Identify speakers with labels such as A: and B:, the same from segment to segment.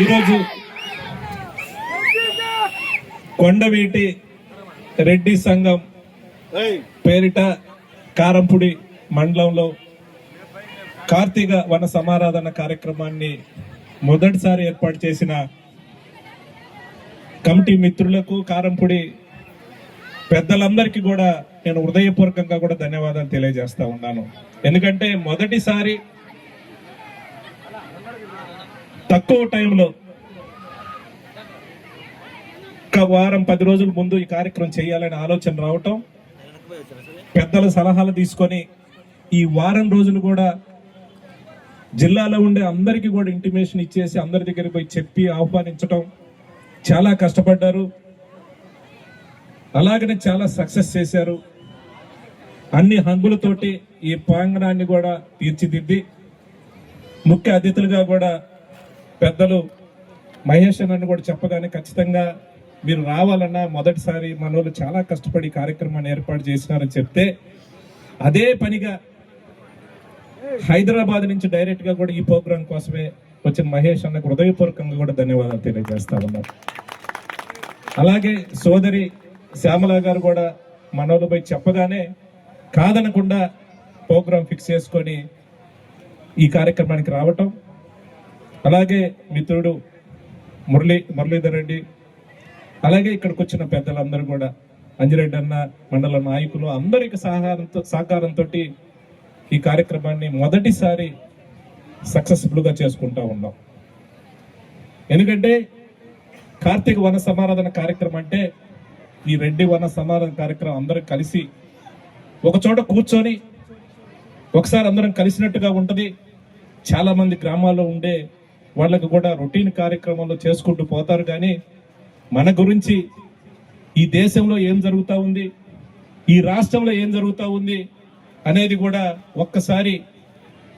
A: ఈరోజు కొండవీటి రెడ్డి సంఘం పేరిట కారంపుడి మండలంలో కార్తీక వన సమారాధన కార్యక్రమాన్ని మొదటిసారి ఏర్పాటు చేసిన కమిటీ మిత్రులకు కారంపుడి పెద్దలందరికీ కూడా నేను హృదయపూర్వకంగా కూడా ధన్యవాదాలు తెలియజేస్తా ఉన్నాను. ఎందుకంటే మొదటిసారి తక్కువ టైంలో ఒక వారం పది రోజుల ముందు ఈ కార్యక్రమం చేయాలనే ఆలోచన రావటం పెద్దల సలహాలు తీసుకొని ఈ వారం రోజులు కూడా జిల్లాలో ఉండే అందరికీ కూడా ఇంటిమేషన్ ఇచ్చేసి అందరి దగ్గరికి పోయి చెప్పి ఆహ్వానించటం చాలా కష్టపడ్డారు. అలాగనే చాలా సక్సెస్ చేశారు. అన్ని హంగులతోటి ఈ ప్రాంగణాన్ని కూడా తీర్చిదిద్ది ముఖ్య అతిథులుగా కూడా పెద్దలు మహేష్ నన్ను కూడా చెప్పగానే ఖచ్చితంగా మీరు రావాలన్నా మొదటిసారి మనోళ్ళు చాలా కష్టపడి కార్యక్రమాన్ని ఏర్పాటు చేసినారని చెప్తే అదే పనిగా హైదరాబాద్ నుంచి డైరెక్ట్గా కూడా ఈ ప్రోగ్రాం కోసమే వచ్చిన మహేష్ అన్నకు హృదయపూర్వకంగా కూడా ధన్యవాదాలు తెలియజేస్తా ఉన్నారు అలాగే సోదరి శ్యామల గారు కూడా మనోళ్ళపై చెప్పగానే కాదనకుండా ప్రోగ్రాం ఫిక్స్ చేసుకొని ఈ కార్యక్రమానికి రావటం అలాగే మిత్రుడు మురళీ మురళీధర్ రెడ్డి అలాగే ఇక్కడికి వచ్చిన పెద్దలందరూ కూడా అంజిరెడ్డి అన్న మండల నాయకులు అందరికి సహకారంతో సహకారంతో ఈ కార్యక్రమాన్ని మొదటిసారి సక్సెస్ఫుల్గా చేసుకుంటా ఉన్నాం. ఎందుకంటే కార్తీక వన సమారాధన కార్యక్రమం అంటే ఈ రెడ్డి వన సమారాధన కార్యక్రమం అందరం కలిసి ఒక చోట కూర్చొని ఒకసారి అందరం కలిసినట్టుగా ఉంటుంది. చాలామంది గ్రామాల్లో ఉండే వాళ్ళకు కూడా రొటీన్ కార్యక్రమాలు చేసుకుంటూ పోతారు కానీ మన గురించి ఈ దేశంలో ఏం జరుగుతూ ఉంది? ఈ రాష్ట్రంలో ఏం జరుగుతూ ఉంది? అనేది కూడా ఒక్కసారి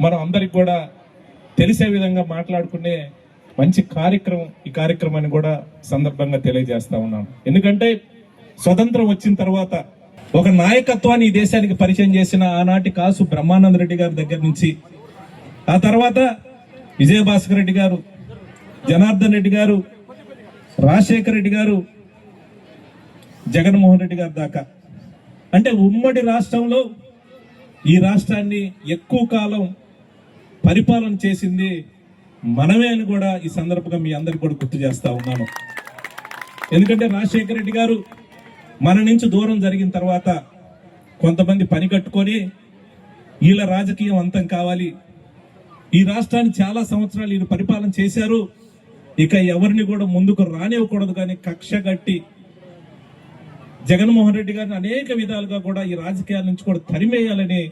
A: మనం అందరికి కూడా తెలిసే విధంగా మాట్లాడుకునే మంచి కార్యక్రమం ఈ కార్యక్రమాన్ని కూడా సందర్భంగా తెలియజేస్తా ఉన్నాం. ఎందుకంటే స్వతంత్రం వచ్చిన తర్వాత ఒక నాయకత్వాన్ని ఈ దేశానికి పరిచయం చేసిన ఆనాటి కాసు బ్రహ్మానంద రెడ్డి గారి దగ్గర నుంచి ఆ తర్వాత విజయభాస్కర్ రెడ్డి గారు జనార్దన్ రెడ్డి గారు రాజశేఖర్ రెడ్డి గారు జగన్మోహన్ రెడ్డి గారి దాకా. అంటే ఉమ్మడి రాష్ట్రంలో ఈ రాష్ట్రాన్ని ఎక్కువ కాలం పరిపాలన చేసింది మనమే అని కూడా ఈ సందర్భంగా మీ అందరికి కూడా గుర్తు చేస్తా ఉన్నాను. ఎందుకంటే రాజశేఖర రెడ్డి గారు మన నుంచి దూరం జరిగిన తర్వాత కొంతమంది పని కట్టుకొని వీళ్ళ రాజకీయం అంతం కావాలి ఈ రాష్ట్రాన్ని చాలా సంవత్సరాలు ఈయన పరిపాలన చేశారు. ఇక ఎవరిని కూడా ముందుకు రానివ్వకూడదు కానీ కక్ష కట్టి జగన్మోహన్ రెడ్డి గారిని అనేక విధాలుగా కూడా ఈ రాజకీయాల నుంచి కూడా తరిమేయాలని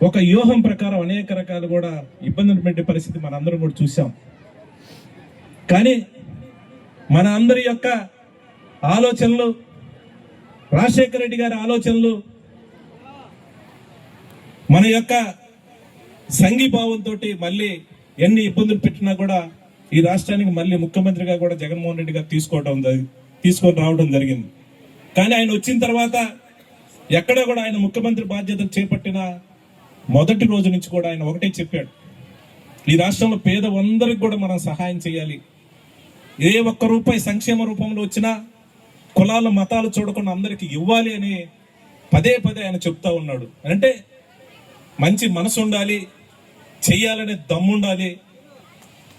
A: ఒక వ్యూహం ప్రకారం అనేక రకాలు కూడా ఇబ్బందులు పెట్టే పరిస్థితి మనందరం కూడా చూసాం కానీ మన అందరి యొక్క ఆలోచనలు రాజశేఖర రెడ్డి గారి ఆలోచనలు మన యొక్క సంఘీభావంతో మళ్ళీ ఎన్ని ఇబ్బందులు పెట్టినా కూడా ఈ రాష్ట్రానికి మళ్ళీ ముఖ్యమంత్రిగా కూడా జగన్మోహన్ రెడ్డి గారు తీసుకోవడం తీసుకొని రావడం జరిగింది. కానీ ఆయన వచ్చిన తర్వాత ఎక్కడ కూడా ఆయన ముఖ్యమంత్రి బాధ్యతలు చేపట్టిన మొదటి రోజు నుంచి కూడా ఆయన ఒకటే చెప్పాడు. ఈ రాష్ట్రంలో పేదవందరికి కూడా మనం సహాయం చేయాలి. ఏ ఒక్క రూపాయి సంక్షేమ రూపంలో వచ్చినా కులాలు మతాలు చూడకుండా అందరికి ఇవ్వాలి అని పదే పదే ఆయన చెప్తా ఉన్నాడు. అంటే మంచి మనసు ఉండాలి చెయ్యాలనే దమ్ముండాలి.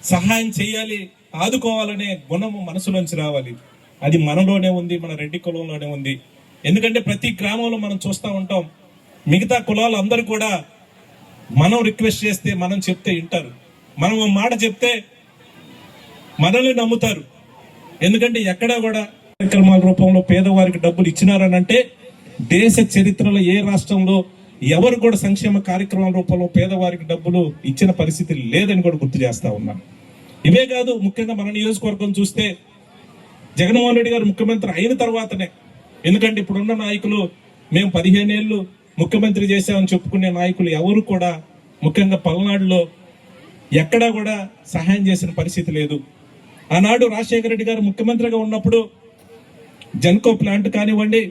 A: సహాయం చేయాలి ఆదుకోవాలనే గుణము మనసులోంచి రావాలి. అది మనలోనే ఉంది మన రెడ్డి కులంలోనే ఉంది. ఎందుకంటే ప్రతి గ్రామంలో మనం చూస్తూ ఉంటాం మిగతా కులాలు అందరూ కూడా మనం రిక్వెస్ట్ చేస్తే మనం చెప్తే వింటారు. మనం మాట చెప్తే మనల్ని నమ్ముతారు. ఎందుకంటే ఎక్కడా కూడా కార్యక్రమాల రూపంలో పేదవారికి డబ్బులు ఇచ్చినారనంటే దేశ చరిత్రలో ఏ రాష్ట్రంలో ఎవరు కూడా సంక్షేమ కార్యక్రమాల రూపంలో పేదవారికి డబ్బులు ఇచ్చిన పరిస్థితి లేదని కూడా గుర్తు చేస్తా ఉన్నాను ఇవే కాదు ముఖ్యంగా మన నియోజకవర్గం చూస్తే జగన్మోహన్ రెడ్డి గారు ముఖ్యమంత్రి అయిన తర్వాతనే. ఎందుకంటే ఇప్పుడున్న నాయకులు మేము పదిహేను ఏళ్ళు ముఖ్యమంత్రి చేశామని చెప్పుకునే నాయకులు ఎవరు కూడా ముఖ్యంగా పల్నాడులో ఎక్కడా కూడా సహాయం చేసిన పరిస్థితి లేదు. ఆనాడు రాజశేఖర రెడ్డి గారు ముఖ్యమంత్రిగా ఉన్నప్పుడు జెన్కో ప్లాంట్ కానివ్వండి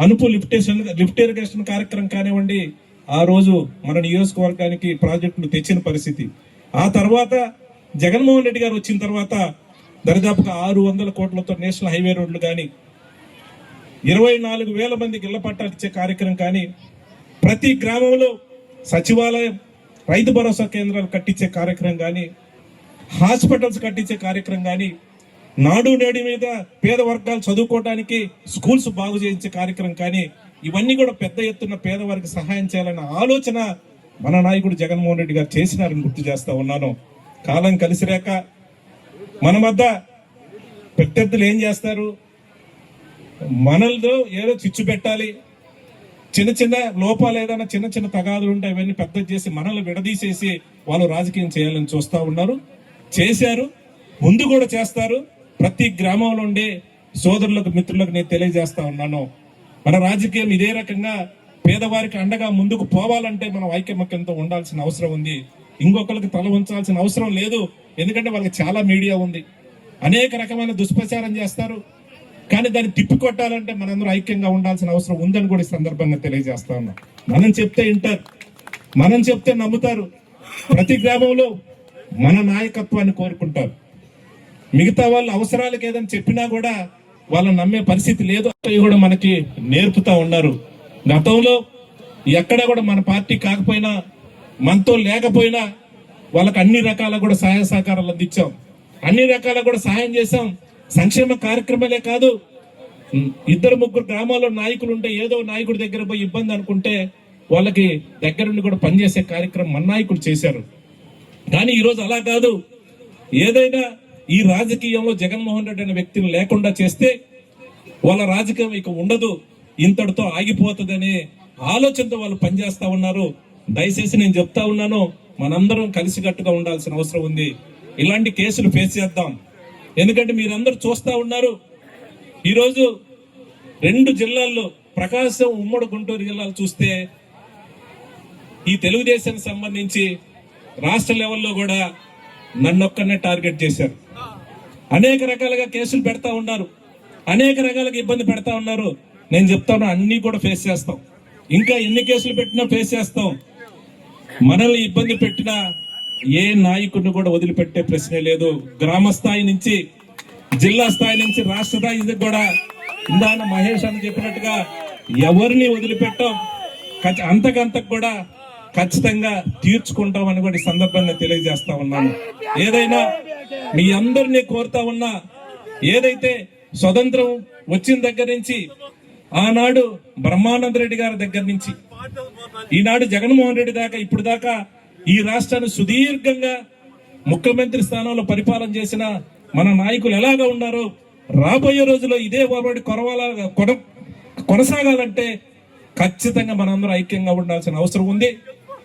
A: అనుపు లిఫ్టేషన్ లిఫ్ట్ ఇరిగేషన్ కార్యక్రమం కానివ్వండి ఆ రోజు మన నియోజకవర్గానికి ప్రాజెక్టులు తెచ్చిన పరిస్థితి. ఆ తర్వాత జగన్మోహన్ రెడ్డి గారు వచ్చిన తర్వాత దరిదాపుగా ఆరు వందల కోట్లతో నేషనల్ హైవే రోడ్లు కానీ ఇరవై నాలుగు వేల మందికి ఇళ్ళ పట్టాలు ఇచ్చే కార్యక్రమం కానీ ప్రతి గ్రామంలో సచివాలయం రైతు భరోసా కేంద్రాలు కట్టించే కార్యక్రమం కానీ హాస్పిటల్స్ కట్టించే కార్యక్రమం కానీ నాడు నేడు మీద పేద వర్గాలు చదువుకోవడానికి స్కూల్స్ బాగు చేయించే కార్యక్రమం కానీ ఇవన్నీ కూడా పెద్ద ఎత్తున పేదవారికి సహాయం చేయాలన్న ఆలోచన మన నాయకుడు జగన్మోహన్ రెడ్డి గారు చేసినారని గుర్తు చేస్తా ఉన్నాను. కాలం కలిసిరాక మన మధ్య ప్రత్యర్థులు ఏం చేస్తారు? మనల్లో ఏదో చిచ్చు పెట్టాలి. చిన్న చిన్న లోపాలు ఏదైనా చిన్న చిన్న తగాదులు ఉంటే అవన్నీ పెద్ద చేసి మనల్ని విడదీసేసి వాళ్ళు రాజకీయం చేయాలని చూస్తూ ఉన్నారు. చేశారు. ముందు కూడా చేస్తారు. ప్రతి గ్రామంలో ఉండే సోదరులకు మిత్రులకు నేను తెలియజేస్తా ఉన్నాను. మన రాజకీయం ఇదే రకంగా పేదవారికి అండగా ముందుకు పోవాలంటే మనం ఐక్యమత్యంతో ఉండాల్సిన అవసరం ఉంది. ఇంకొకరికి తల ఉంచాల్సిన అవసరం లేదు. ఎందుకంటే వాళ్ళకి చాలా మీడియా ఉంది. అనేక రకమైన దుష్ప్రచారం చేస్తారు. కానీ దాన్ని తిప్పికొట్టాలంటే మనందరూ ఐక్యంగా ఉండాల్సిన అవసరం ఉందని కూడా ఈ సందర్భంగా తెలియజేస్తా ఉన్నాం. మనం చెప్తే వింటారు మనం చెప్తే నమ్ముతారు. ప్రతి గ్రామంలో మన నాయకత్వాన్ని కోరుకుంటారు. మిగతా వాళ్ళ అవసరాలకు ఏదని చెప్పినా కూడా వాళ్ళని నమ్మే పరిస్థితి లేదు అవి కూడా మనకి నేర్పుతా ఉన్నారు. గతంలో ఎక్కడ కూడా మన పార్టీ కాకపోయినా మనతో లేకపోయినా వాళ్ళకి అన్ని రకాల కూడా సహాయ సహకారాలు అందించాం. అన్ని రకాల కూడా సహాయం చేశాం. సంక్షేమ కార్యక్రమాలే కాదు ఇద్దరు ముగ్గురు గ్రామాల్లో నాయకులు ఉంటే ఏదో నాయకుడి దగ్గర పోయి ఇబ్బంది అనుకుంటే వాళ్ళకి దగ్గరుండి కూడా పనిచేసే కార్యక్రమం మన నాయకుడు చేశారు. కానీ ఈరోజు అలా కాదు. ఏదైనా ఈ రాజకీయంలో జగన్మోహన్ రెడ్డి అనే వ్యక్తిని లేకుండా చేస్తే వాళ్ళ రాజకీయం ఇక ఉండదు. ఇంతటితో ఆగిపోతుందనే ఆలోచనతో వాళ్ళు పనిచేస్తా ఉన్నారు. దయచేసి నేను చెప్తా ఉన్నాను మనందరం కలిసికట్టుగా ఉండాల్సిన అవసరం ఉంది. ఇలాంటి కేసులు ఫేస్ చేద్దాం. ఎందుకంటే మీరందరూ చూస్తా ఉన్నారు. ఈరోజు రెండు జిల్లాల్లో ప్రకాశం ఉమ్మడి గుంటూరు జిల్లాలు చూస్తే ఈ తెలుగుదేశానికి సంబంధించి రాష్ట్ర లెవెల్లో కూడా నన్నొక్కనే టార్గెట్ చేశారు. అనేక రకాలుగా కేసులు పెడతా ఉన్నారు. అనేక రకాలుగా ఇబ్బంది పెడతా ఉన్నారు. నేను చెప్తాను అన్ని కూడా ఫేస్ చేస్తాం. ఇంకా ఎన్ని కేసులు పెట్టినా ఫేస్ చేస్తాం. మనల్ని ఇబ్బంది పెట్టినా ఏ నాయకుడిని కూడా వదిలిపెట్టే ప్రశ్నే లేదు. గ్రామ స్థాయి నుంచి జిల్లా స్థాయి నుంచి రాష్ట్ర స్థాయి కూడా ఇందాన మహేష్ అని చెప్పినట్టుగా ఎవరిని వదిలిపెట్టాం? ఖచ్చి అంతకంతకు కూడా ఖచ్చితంగా తీర్చుకుంటామని కూడా ఈ సందర్భంగా తెలియజేస్తా ఉన్నాను. ఏదైనా మీ అందరినీ కోరుతా ఉన్నా ఏదైతే స్వతంత్రం వచ్చిన దగ్గర నుంచి ఆనాడు బ్రహ్మానంద రెడ్డి గారి దగ్గర నుంచి ఈనాడు జగన్మోహన్ రెడ్డి దాకా ఇప్పుడు దాకా ఈ రాష్ట్రాన్ని సుదీర్ఘంగా ముఖ్యమంత్రి స్థానంలో పరిపాలన చేసిన మన నాయకులు ఎలాగా ఉన్నారో రాబోయే రోజుల్లో ఇదే వారి కొరవాల కొన కొనసాగాలంటే ఖచ్చితంగా మనందరం ఐక్యంగా ఉండాల్సిన అవసరం ఉంది.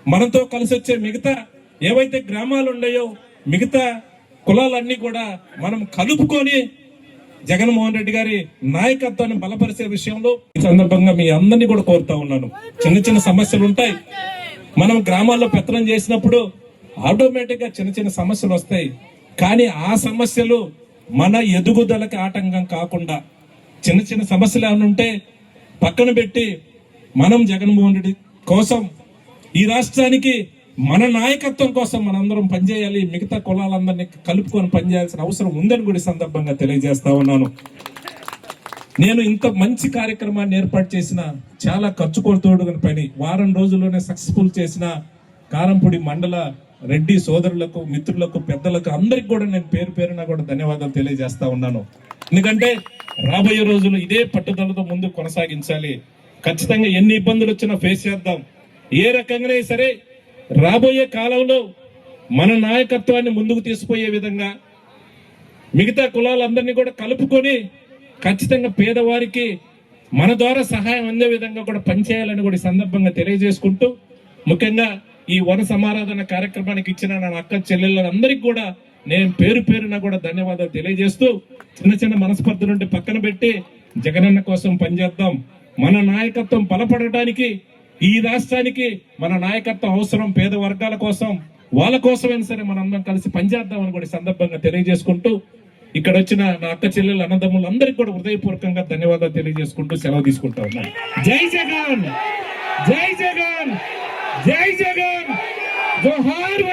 A: మనతో కలిసి వచ్చే మిగతా ఏవైతే గ్రామాలు ఉన్నాయో మిగతా కులాలన్నీ కూడా మనం కలుపుకొని జగన్మోహన్ రెడ్డి గారి నాయకత్వాన్ని బలపరిచే విషయంలో ఈ సందర్భంగా మీ అందరినీ కూడా కోరుతా ఉన్నాను. చిన్న చిన్న సమస్యలు ఉంటాయి. మనం గ్రామాల్లో పెత్తనం చేసినప్పుడు ఆటోమేటిక్గా చిన్న చిన్న సమస్యలు వస్తాయి. కానీ ఆ సమస్యలు మన ఎదుగుదలకి ఆటంకం కాకుండా చిన్న చిన్న సమస్యలు ఏమైనా ఉంటే పక్కన పెట్టి మనం జగన్మోహన్ రెడ్డి కోసం ఈ రాష్ట్రానికి మన నాయకత్వం కోసం మనందరం పనిచేయాలి మిగతా కులాలందరినీ కలుపుకొని పనిచేయాల్సిన అవసరం ఉందని కూడా సందర్భంగా తెలియజేస్తా ఉన్నాను. నేను ఇంత మంచి కార్యక్రమాన్ని ఏర్పాటు చేసిన చాలా ఖర్చు కొడుతోడుగని పని వారం రోజుల్లోనే సక్సెస్ఫుల్ చేసిన కారంపూడి మండల రెడ్డి సోదరులకు మిత్రులకు పెద్దలకు అందరికి కూడా నేను పేరు పేరున కూడా ధన్యవాదాలు తెలియజేస్తా ఉన్నాను. ఎందుకంటే రాబోయే రోజులు ఇదే పట్టుదలతో ముందు కొనసాగించాలి. ఖచ్చితంగా ఎన్ని ఇబ్బందులు వచ్చినా ఫేస్ చేద్దాం. ఏ రకంగానే సరే రాబోయే కాలంలో మన నాయకత్వాన్ని ముందుకు తీసుకుపోయే విధంగా మిగతా కులాలందరినీ కూడా కలుపుకొని ఖచ్చితంగా పేదవారికి మన ద్వారా సహాయం అందే విధంగా కూడా పనిచేయాలని కూడా సందర్భంగా తెలియజేసుకుంటూ ముఖ్యంగా ఈ వన సమారాధన కార్యక్రమానికి ఇచ్చిన నా అక్క చెల్లెళ్ళందరికీ కూడా నేను పేరు పేరున కూడా ధన్యవాదాలు తెలియజేస్తూ చిన్న చిన్న మనస్పర్ధ నుండి పక్కన పెట్టి జగనన్న కోసం పనిచేద్దాం. మన నాయకత్వం బలపడటానికి ఈ రాష్ట్రానికి మన నాయకత్వం అవసరం పేద వర్గాల కోసం వాళ్ళ కోసమైనా సరే మనందరం కలిసి పనిచేద్దామని కూడా సందర్భంగా తెలియజేసుకుంటూ ఇక్కడ వచ్చిన నా అక్క చెల్లెలు అన్నదమ్ములు అందరికి కూడా హృదయపూర్వకంగా ధన్యవాదాలు తెలియజేసుకుంటూ సెలవు తీసుకుంటా ఉన్నాను జై జగన్! జై జగన్! జై జగన్! జోహార్